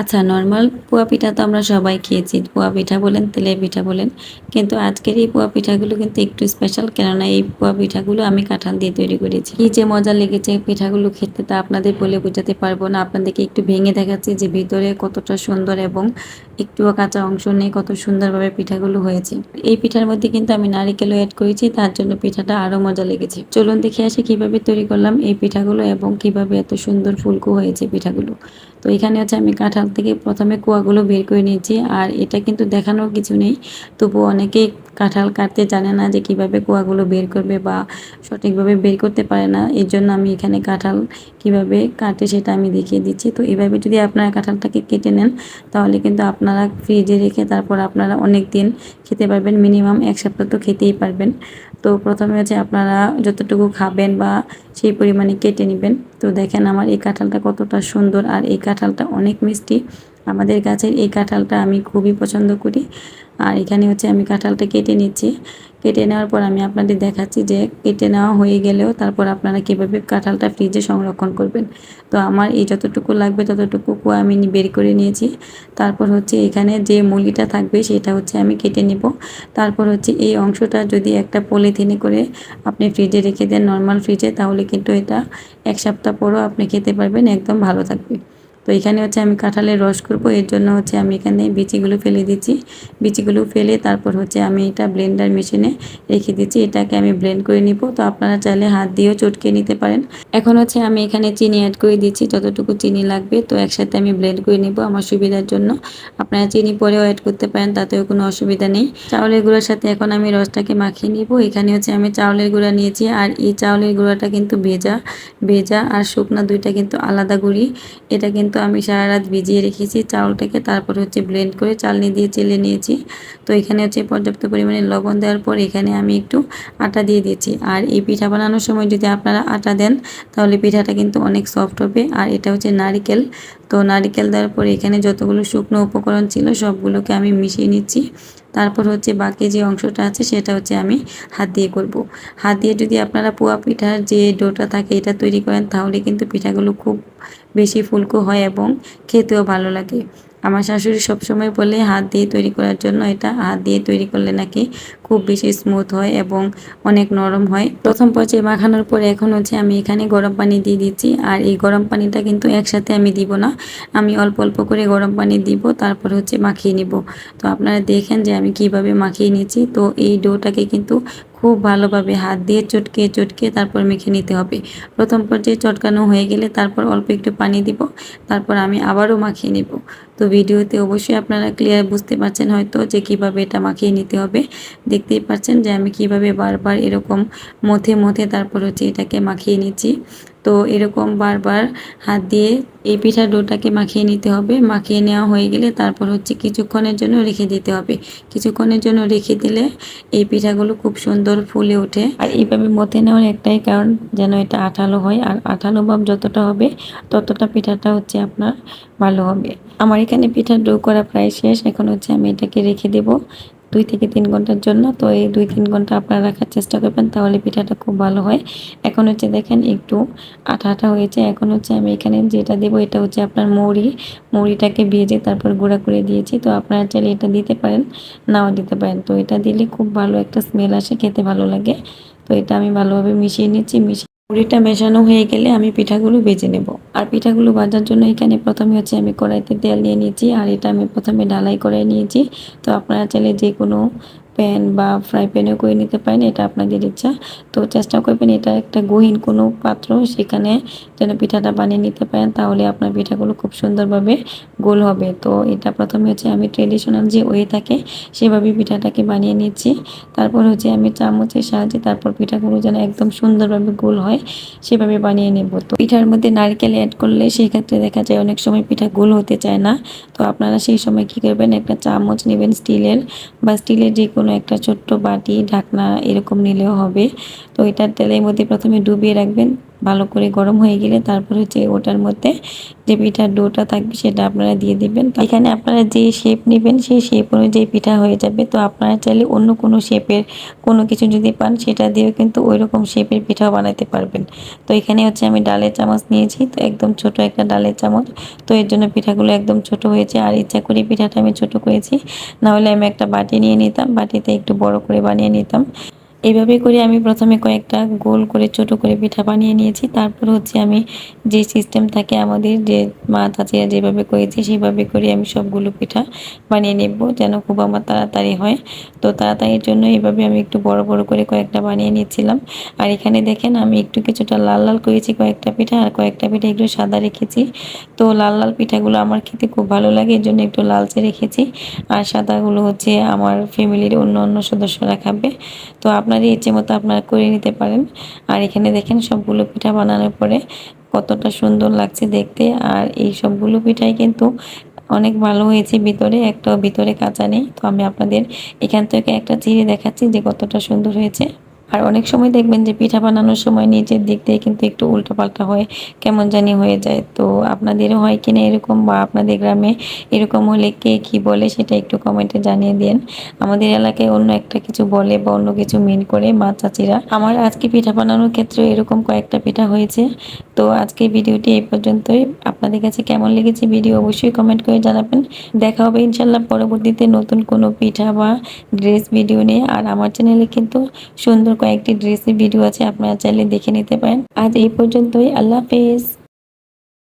আচ্ছা নর্মাল পোয়া পিঠা তো আমরা সবাই খেয়েছি। পোয়া পিঠা বলেন, তেলের পিঠা বলেন। কিন্তু আজকের এই পোয়া পিঠাগুলো কিন্তু একটু স্পেশাল কেননা এই পোয়া পিঠাগুলো আমি কাঁঠাল দিয়ে তৈরি করেছি। কী যে মজা লেগেছে পিঠাগুলো খেতে, তা আপনাদের বলে বোঝাতে পারব না। আপনাদেরকে একটু ভেঙে দেখাচ্ছি যে ভিতরে কতটা সুন্দর এবং একটুও কাঁচা অংশ নেই, কত সুন্দরভাবে পিঠাগুলো হয়েছে। এই পিঠার মধ্যে কিন্তু আমি নারিকেলও অ্যাড করেছি, তার জন্য পিঠাটা আরও মজা লেগেছে। চলুন দেখে আসি কীভাবে তৈরি করলাম এই পিঠাগুলো এবং কীভাবে এত সুন্দর ফুলকো হয়েছে পিঠাগুলো। তো এখানে হচ্ছে আমি কাঁঠাল থেকে প্রথমে কুয়াগুলো বের করে নিয়েছি, আর এটা কিন্তু দেখানোর কিছু নেই তবু অনেকেই কাঁঠাল কাটতে জানে না যে কীভাবে কুয়াগুলো বের করবে বা সঠিকভাবে বের করতে পারে না। এর জন্য আমি এখানে কাঁঠাল কীভাবে কাটে সেটা আমি দেখিয়ে দিচ্ছি। তো এভাবে যদি আপনারা কাঁঠালটাকে কেটে নেন, তাহলে কিন্তু আপনারা ফ্রিজে রেখে তারপর আপনারা অনেক দিন খেতে পারবেন, মিনিমাম এক সপ্তাহ তো খেতেই পারবেন। তো প্রথমে হচ্ছে আপনারা যতটুকু খাবেন বা সেই পরিমাণে কেটে নেবেন। তো দেখেন আমার এই কাঁঠালটা কতটা সুন্দর আর এই কাঁঠালটা অনেক মিষ্টি। আমাদের গাছের এই কাঁঠালটা আমি খুবই পছন্দ করি। আর এখানে হচ্ছে আমি কাঁঠালটা কেটে নিচ্ছি। কেটে নেওয়ার পর আমি আপনাদের দেখাচ্ছি যে কেটে নেওয়া হয়ে গেলেও তারপর আপনারা কীভাবে কাঁঠালটা ফ্রিজে সংরক্ষণ করবেন। তো আমার এই যতটুকু লাগবে ততটুকু কুয়া আমি বের করে নিয়েছি। তারপর হচ্ছে এখানে যে মুলিটা থাকবে সেটা হচ্ছে আমি কেটে নিব। তারপর হচ্ছে এই অংশটা যদি একটা পলিথিনে করে আপনি ফ্রিজে রেখে দেন নর্মাল ফ্রিজে, তাহলে কিন্তু এটা এক সপ্তাহ পরও আপনি খেতে পারবেন। একদম ভালো থাকবে। তো এখানে হচ্ছে আমি কাঁঠালের রস করব, এর জন্য হচ্ছে আমি এখানে বিচিগুলো ফেলে দিচ্ছি। বিচিগুলো ফেলে তারপর হচ্ছে আমি এটা ব্লেন্ডার মেশিনে রেখে দিচ্ছি, এটাকে আমি ব্লেন্ড করে নিব। তো আপনারা চাইলে হাত দিয়েও চটকে নিতে পারেন। এখন হচ্ছে আমি এখানে চিনি অ্যাড করে দিচ্ছি, যতটুকু চিনি লাগবে, তো একসাথে আমি ব্লেন্ড করে নিব আমার সুবিধার জন্য। আপনারা চিনি পরেও অ্যাড করতে পারেন, তাতেও কোনো অসুবিধা নেই। চাউলের গুঁড়োর সাথে এখন আমি রসটাকে মাখিয়ে নিব। এখানে হচ্ছে আমি চাউলের গুঁড়া নিয়েছি, আর এই চাউলের গুঁড়াটা কিন্তু ভেজা ভেজা আর শুকনা দুইটা কিন্তু আলাদা গুঁড়ি। এটা কিন্তু আমি সারা রাত ভিজিয়ে রেখেছি, চাউলটাকে তারপর হচ্ছে ব্লেন্ড করে চালনি দিয়ে চেলে নিয়েছি। তো এখানে হচ্ছে পর্যাপ্ত পরিমাণে লবণ দেওয়ার পর এখানে আমি একটু আটা দিয়ে দিয়েছি। আর এই পিঠা বানানোর সময় যদি আপনারা আটা দেন, তাহলে পিঠাটা কিন্তু অনেক সফট হবে। আর এটা হচ্ছে নারিকেল। তো নারিকেল দেওয়ার পরে এখানে যতগুলো শুকনো উপকরণ ছিল, সবগুলোকে আমি মিশিয়ে নিচ্ছি তারপর হচ্ছে বাকি যে অংশটা আছে, সেটা হচ্ছে আমি হাত দিয়ে করব। হাত দিয়ে যদি আপনারা পোয়া পিঠার যে ডোটা থাকে, এটা তৈরি করেন, তাহলে কিন্তু পিঠাগুলো খুব বেশি ফুলকো হয় এবং খেতেও ভালো লাগে আমার শাশুড়ি সবসময় বলে, হাত দিয়ে তৈরি করার জন্য এটা হাত দিয়ে তৈরি করলে নাকি খুব বেশি স্মুথ হয় এবং অনেক নরম হয়। প্রথম পর্যায়ে মাখানোর পরে এখন হচ্ছে আমি এখানে গরম পানি দিয়ে দিচ্ছি। আর এই গরম পানিটা কিন্তু একসাথে আমি দিব না। আমি অল্প অল্প করে গরম পানি দিব, তারপর হচ্ছে মাখিয়ে নিব। তো আপনারা দেখেন যে আমি কীভাবে মাখিয়ে নিয়েছি তো এই ডোটাকে কিন্তু খুব ভালোভাবে হাত দিয়ে চটকে চটকে তারপর মেখে নিতে হবে। প্রথম পর্যায়ে চটকানো হয়ে গেলে তারপর অল্প একটু পানি দিব, তারপর আমি আবারও মাখিয়ে নেব। তো ভিডিওতে অবশ্যই আপনারা ক্লিয়ার বুঝতে পারছেন হয়তো যে কীভাবে এটা মাখিয়ে নিতে হবে। দেখতেই পাচ্ছেন যে আমি কীভাবে বারবার এরকম মথে মথে তারপর হচ্ছে এটাকে মাখিয়ে নিচ্ছি। তো এরকম বারবার হাত দিয়ে এই পিঠা ডোটাকে মাখিয়ে নিতে হবে। মাখিয়ে নেওয়া হয়ে গেলে তারপর হচ্ছে কিছুক্ষণের জন্য রেখে দিতে হবে। কিছুক্ষণের জন্য রেখে দিলে এই পিঠাগুলো খুব সুন্দর ফুলে ওঠে। আর এইভাবে মতে নেওয়ার একটাই কারণ যেন এটা আঠালো হয়। আর আঠালো ভাব যতটা হবে, ততটা পিঠাটা হচ্ছে আপনার ভালো হবে। আমার এখানে পিঠার ডো করা প্রায় শেষ। এখন হচ্ছে আমি এটাকে রেখে দেব। দুই থেকে তিন ঘণ্টার জন্য। তো এই দুই তিন ঘণ্টা আপনারা রাখার চেষ্টা করবেন, তাহলে পিঠাটা খুব ভালো হয়। এখন হচ্ছে দেখেন একটু আঠা আঠা হয়েছে। এখন হচ্ছে আমি এখানে যেটা দেবো, এটা হচ্ছে আপনার মৌরি মৌরিটাকে ভেজে তারপর গুঁড়া করে দিয়েছি। তো আপনারা চাইলে এটা দিতে পারেন, নাও দিতে পারেন। তো এটা দিলে খুব ভালো একটা স্মেল আসে, খেতে ভালো লাগে। তো এটা আমি ভালোভাবে মিশিয়ে নিচ্ছি। মিশিয়ে মুড়িটা মেশানো হয়ে গেলে আমি পিঠাগুলো বেজে নেব। আর পিঠাগুলো বাজার জন্য এখানে প্রথমে হচ্ছে আমি কড়াইতে তেল নিয়ে নিয়েছি, আর এটা আমি প্রথমে ডালাই করে নিয়েছি। তো আপনারা চাইলে যে কোনো প্যান বা ফ্রাই প্যানেও করে নিতে পারেন, এটা আপনাদের ইচ্ছা। তো চেষ্টা করবেন, এটা একটা গহীন কোনো পাত্র, সেখানে যেন পিঠাটা বানিয়ে নিতে পারেন, তাহলে আপনার পিঠাগুলো খুব সুন্দরভাবে গোল হবে। তো এটা প্রথমে হচ্ছে আমি ট্রেডিশনাল যে ওয়ে থাকে সেভাবে পিঠাটাকে বানিয়ে নিচ্ছি। তারপর হচ্ছে আমি চামচের সাহায্যে তারপর পিঠাগুলো যেন একদম সুন্দরভাবে গোল হয়, সেভাবে বানিয়ে নেব। তো পিঠার মধ্যে নারকেল অ্যাড করলে সেক্ষেত্রে দেখা যায় অনেক সময় পিঠা গোল হতে চায় না। তো আপনারা সেই সময় কী করবেন, একটা চামচ নেবেন স্টিলের বা স্টিলের যে কোনো কোনো একটা ছোট্ট বাটি, ঢাকনা এরকম নিলেও হবে। তো এটার তেলের মধ্যে প্রথমে ডুবিয়ে রাখবেন। ভালো করে গরম হয়ে গেলে তারপর হচ্ছে ওটার মধ্যে যে পিঠার ডোটা থাকবে সেটা আপনারা দিয়ে দিবেন। এখানে আপনারা যে শেপ নেবেন সেই শেপ অনুযায়ী পিঠা হয়ে যাবে। তো আপনারা চাইলে অন্য কোনো শেপের কোনো কিছু যদি পান সেটা দিয়েও কিন্তু ওই রকম শেপের পিঠাও বানাতে পারবেন। তো এখানে হচ্ছে আমি ডালের চামচ নিয়েছি, তো একদম ছোট একটা ডালের চামচ। তো এর জন্য পিঠাগুলো একদম ছোট হয়েছে আর ইচ্ছা করে পিঠাটা আমি ছোট করেছি। না হলে আমি একটা বাটি নিয়ে নিতাম, বাটিতে একটু বড় করে বানিয়ে নিতাম। এইভাবে করে আমি প্রথমে কয়েকটা গোল করে ছোট করে পিঠা বানিয়ে নিয়েছি। তারপর হচ্ছে আমি যে সিস্টেম থাকে আমাদের যে মা চাচিরা যেভাবে করেছি সেভাবে করে আমি সবগুলো পিঠা বানিয়ে নেব যেন খুব আমার তাড়াতাড়ি হয়। তো তাড়াতাড়ির জন্য এইভাবে আমি একটু বড় বড় করে কয়েকটা বানিয়ে নিচ্ছিলাম। আর এখানে দেখেন আমি একটু কিছুটা লাল লাল করেছি কয়েকটা পিঠা আর কয়েকটা পিঠা একটু সাদা রেখেছি। তো লাল লাল পিঠাগুলো আমার খেতে খুব ভালো লাগে, এর জন্য একটু লালচে রেখেছি। আর সাদাগুলো হচ্ছে আমার ফ্যামিলির অন্য অন্য সদস্যরা খাবে। তো আপনারই ইচ্ছে মতো আপনারা করে নিতে পারেন। আর এখানে দেখেন সবগুলো পিঠা বানানোর পরে কতটা সুন্দর লাগছে দেখতে। আর এই সবগুলো পিঠাই কিন্তু অনেক ভালো হয়েছে ভিতরে, একটা ভিতরে কাঁচা নেই। তো আমি আপনাদের এখান থেকে একটা চিড়ে দেখাচ্ছি যে কতটা সুন্দর হয়েছে। আর অনেক সময় দেখবেন যে পিঠা বানানোর সময় নিচের দিক দিয়ে কিন্তু একটু উল্টোপাল্টা হয়, কেমন জানি হয়ে যায়। তো আপনাদেরও হয় কিনা এরকম বা আপনাদের গ্রামে এরকম হলে কে কি বলে সেটা একটু কমেন্টে জানিয়ে দিন। আমাদের এলাকায় অন্য একটা কিছু বলে বা অন্য কিছু মিন করে মা চাচিরা। আমার আজকে পিঠা বানানোর ক্ষেত্রে এরকম কয়েকটা পিঠা হয়েছে। তো আজকে ভিডিওটি এই পর্যন্তই। আপনাদের কাছে কেমন লেগেছে ভিডিও অবশ্যই কমেন্ট করে জানাবেন। দেখা হবে ইনশাল্লাহ পরবর্তীতে নতুন কোনো পিঠা বা ড্রেস ভিডিও নিয়ে। আর আমার চ্যানেলে কিন্তু সুন্দর কয়েকটি ড্রেসের ভিডিও আছে আপনারা চাইলে দেখে নিতে পারেন। আজ এই পর্যন্তই আল্লাহ হাফেজ।